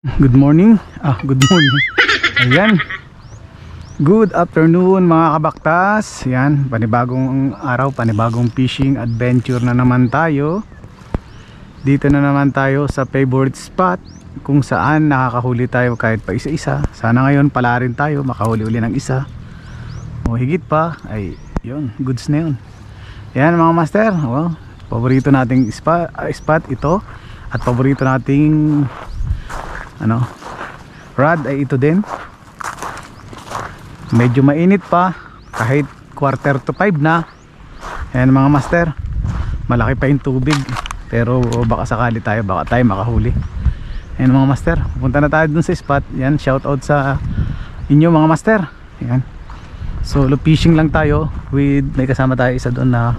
Good morning. Ah, good morning. Ayan. Good afternoon mga kabaktas. Yan, panibagong araw, panibagong fishing adventure na naman tayo. Dito na naman tayo sa favorite spot kung saan nakakahuli tayo kahit pa isa-isa. Sana ngayon pala rin tayo makahuli uli ng isa. O higit pa, ay yun, goods na yun. Yan mga master, well, paborito nating spot, spot ito at paborito nating ano? Rod ay ito din. Medyo mainit pa. Kahit quarter to five na. Ayan mga master. Malaki pa yung tubig. Pero baka sakali tayo. Baka tayo makahuli. Ayan mga master. Pupunta na tayo dun sa spot. Yan shout out sa inyo mga master. Ayan. Solo fishing lang tayo with may kasama tayo isa doon na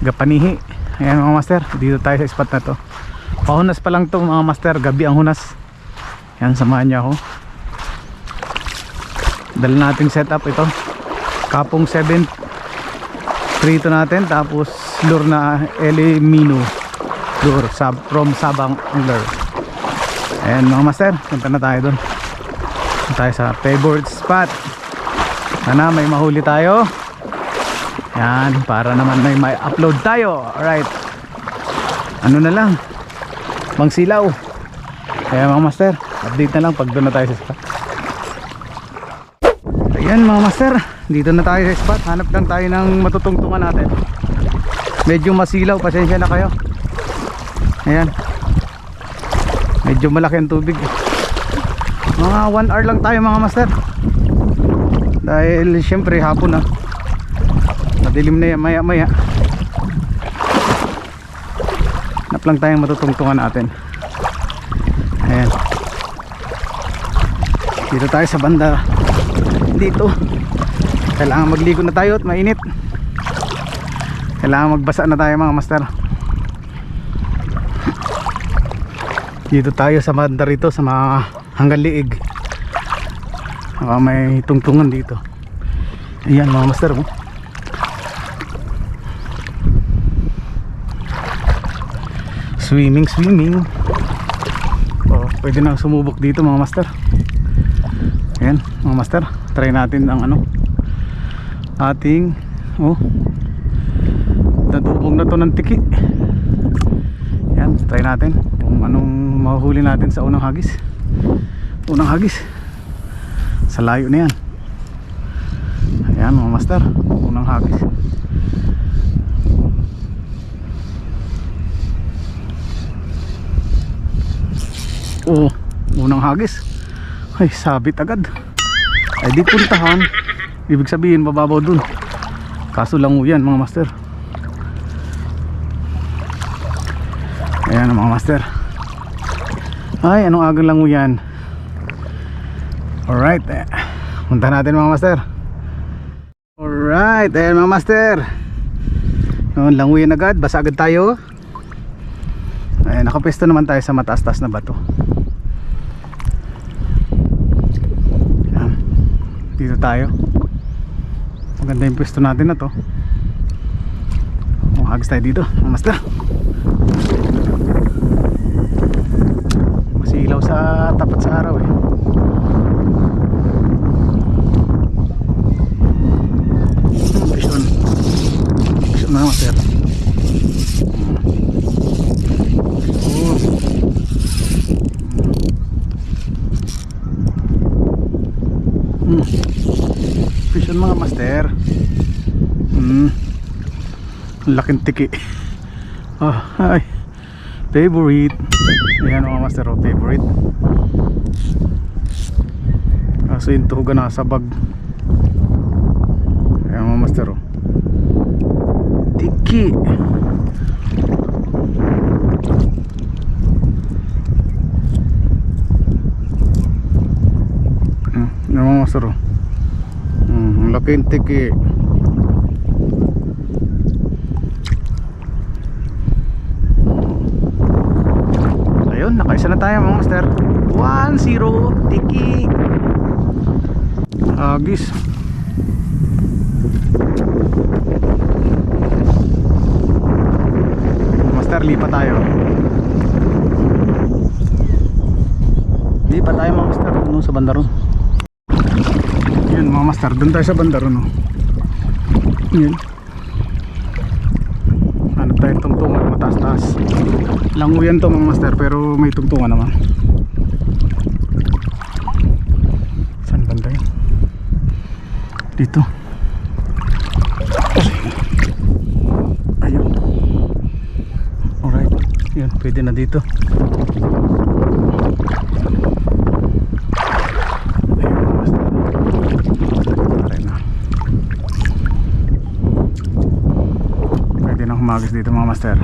gapanihi. Ayan mga master. Dito tayo sa spot na to. Pahunas pa lang to mga master. Gabi ang hunas yan, samahan niyo ako. Dala nating setup ito. Kapong 7 prito natin tapos lure na Elimino lure sab from Sabang Angler. Ayan mga master, punta na tayo doon. Tayo sa favorite spot. Sana may mahuli tayo. Yan, para naman may may upload tayo. Alright. Ano na lang? Mangsilaw. Kaya mga master, update na lang pag doon na tayo sa spot. Ayan mga master, dito na tayo sa spot. Hanap lang tayo ng matutungtungan natin. Medyo masilaw, pasensya na kayo. Ayan. Medyo malaki ang tubig. Mga 1 hour lang tayo mga master. Dahil syempre hapon na. Madilim na yan maya maya. Hanap lang tayong matutungtungan natin. Ayan. Dito tayo sa banda. Dito. Kailangan magligo na tayo at mainit. Kailangan magbasa na tayo mga master. Dito tayo sa banda rito sa mga hanggang liig. Baka may tungtungan dito. Ayan mga master. Oh. Swimming, swimming. Oh, pwede na sumubok dito mga master. Mga master, try natin ang ano ating oh nadubog na to ng tiki. Ayan, try natin kung anong mahuhuli natin sa unang hagis. Unang hagis. Sa layo na yan. Ayan mga master, unang hagis. Oo, unang hagis. Ay, sabit agad. Ay, di puntahan. Ibig sabihin, mababaw dun. Kaso lang yan, mga master. Ayan, mga master. Ay, anong agang lang yan? Alright. Eh, punta natin, mga master. Alright, ayan, mga master. Noon, languyan agad. Basa agad tayo. Ayan, nakapesto naman tayo sa mataas-taas na bato. Dito tayo. Maganda yung pwesto natin na to. Mahagis tayo dito, master. Masilaw sa tapat sa araw eh. Pishon. Pishon na master. Oh. Hmm. Fish Hmm. Ang Laking tiki. Ah, ay. Favorite. Ayan mga master, oh, favorite. Kaso yung tuhugan nasa bag. Ayan mga master, oh. Tiki. Hmm, Ayan mga master, oh. Hmm, ang laking tiki. Ayun, nakaisa na tayo mga master. 1-0 tiki. Agis. Master, lipa tayo. Di pa tayo mga master doon sa banda ron. Yun mga master, doon tayo sa banda ron. Oh. Yun. Hanap tayo ng tungtungan mataas-taas. Lango yan to mga master pero may tungtungan naman. Saan banda yun? Dito. Ayun. Alright. Yun, pwede na dito. Ayun, mga master. Pare na. Humagis dito mga master.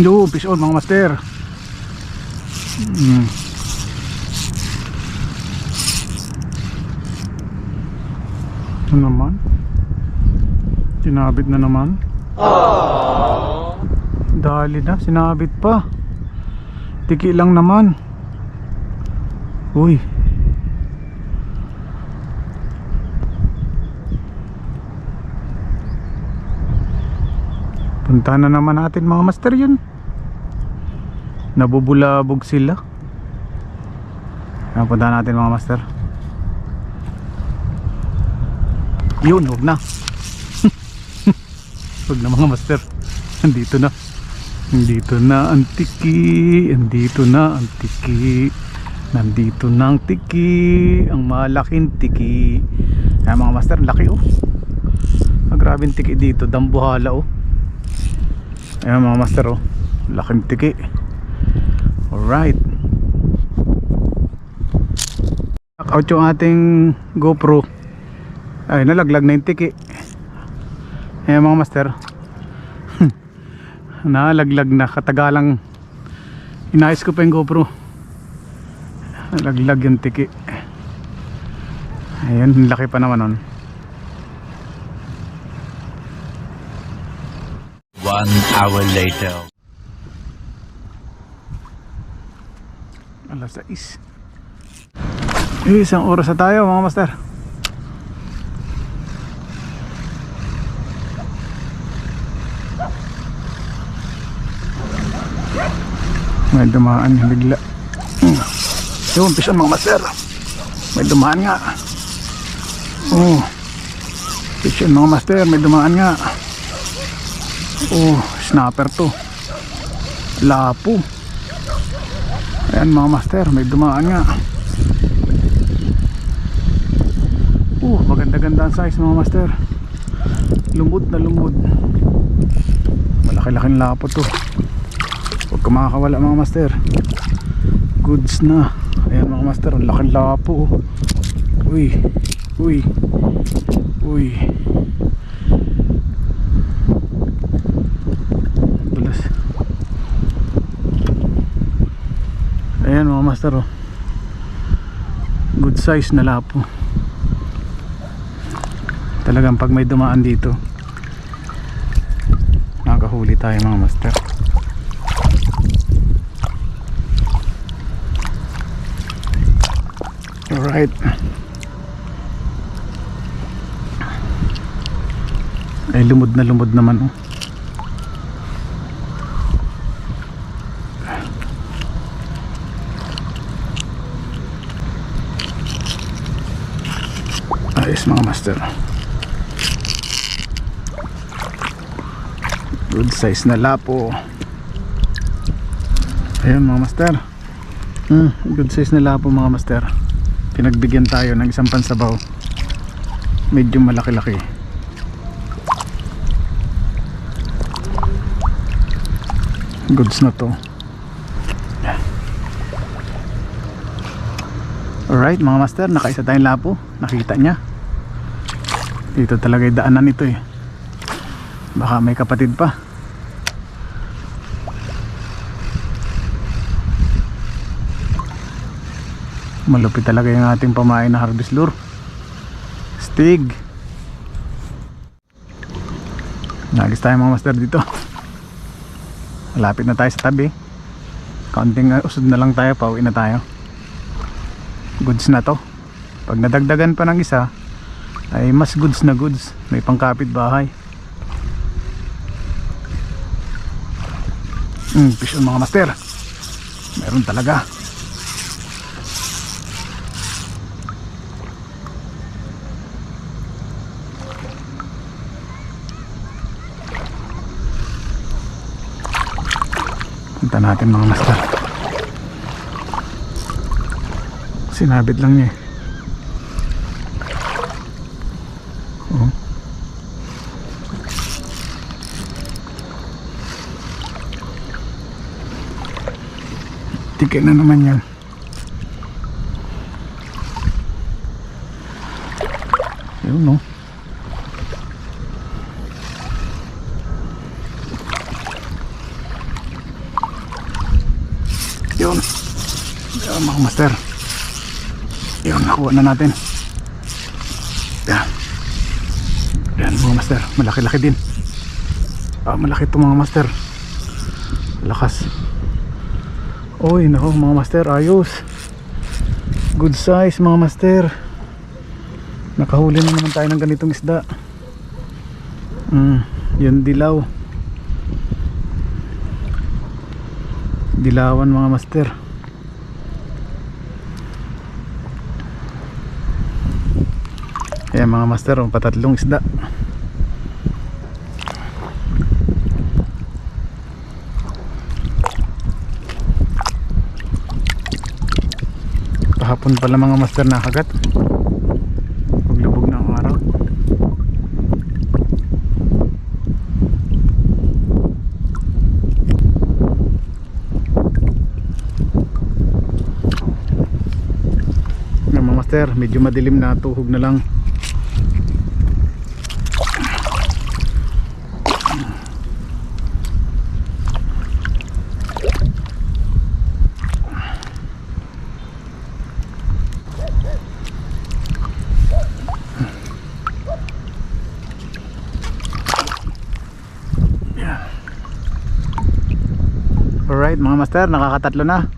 Yo, fish on mga master. Mm. Ano naman? Sinabit na naman. Dali na, sinabit pa. Tiki lang naman. Uy. Punta na naman natin mga master yun. Nabubulabog sila. Ayan, punta natin mga master. Yun, huwag na. huwag na mga master. Andito na. Andito na ang tiki. Andito na ang tiki. Nandito na ang tiki. Ang malaking tiki. Ayan mga master, laki oh. Ah, grabe yung tiki dito. Dambuhala oh. Ayan mga master oh. Laking tiki. Alright. Knock out yung ating GoPro. Ay, nalaglag na yung tiki. Ayan mga master. Nalaglag na. Katagalang inayos ko pa yung GoPro. Nalaglag yung tiki. Ayan, laki pa naman nun. One hour later. Alas 6. Eh, isang oras na tayo mga master. May dumaan yung bigla. Yung umpisa mga master. May dumaan nga. Oh. Fish mga master. May dumaan nga. Oh, snapper to. Lapo. Ayan mga master, may dumaan nga. Uh, maganda-ganda ang size mga master. Lumod na lumod. Malaki-laking lapo to. Huwag ka makakawala mga master. Goods na. Ayan mga master, ang laking lapo. oh. Uy, uy, uy. Dulas. Ayan mga master oh. Good size na lapo. Talagang pag may dumaan dito nakakahuli tayo mga master. Alright. Ay lumod na lumod naman oh. Ayos mga master. Good size na lapo. Ayun mga master. Hmm, good size na lapo mga master. Pinagbigyan tayo ng isang pansabaw. Medyo malaki-laki. Goods na to. Alright mga master, nakaisa tayong lapo. Nakita niya. Dito talaga yung daanan nito eh. Baka may kapatid pa. Malupit talaga yung ating pamain na harvest lure. Stig. Nagis tayo mga master dito. Malapit na tayo sa tabi. Kaunting uh, usod na lang tayo, pauwi na tayo. Goods na to. Pag nadagdagan pa ng isa, ay mas goods na goods may pangkapit bahay hmm, fish on mga master meron talaga punta natin mga master sinabit lang niya eh Oh. Tiket na naman yan. Yun no. Yun. Yun mga master. Yun, nakuha na natin. Yan. Yan mga master, malaki-laki din. Ah, malaki to mga master. Lakas. Oy, nako mga master, ayos. Good size mga master. Nakahuli na naman tayo ng ganitong isda. Mm, yun dilaw. Dilawan mga master. Ayan mga master, oh, patatlong isda. Kahapon pala mga master nakagat. Paglubog ng araw. Ayan, mga master, medyo madilim na tuhog na lang. Alright mga master, nakakatatlo na.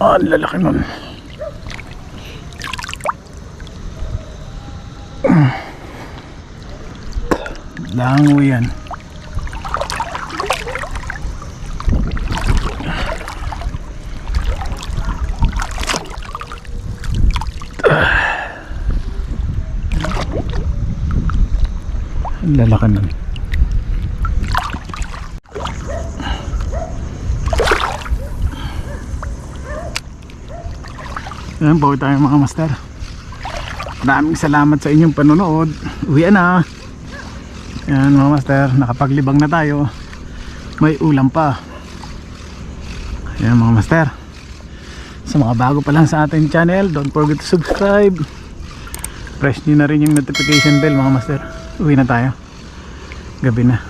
Ah, ang lalaki nun. Lango yan. Lalaki nun. Ayan, bawi tayo mga master. Maraming salamat sa inyong panonood. Uwi na. Yan mga master, nakapaglibang na tayo. May ulam pa. Yan mga master. Sa mga bago pa lang sa ating channel, don't forget to subscribe. Press nyo na rin yung notification bell mga master. Uwi na tayo. Gabi na.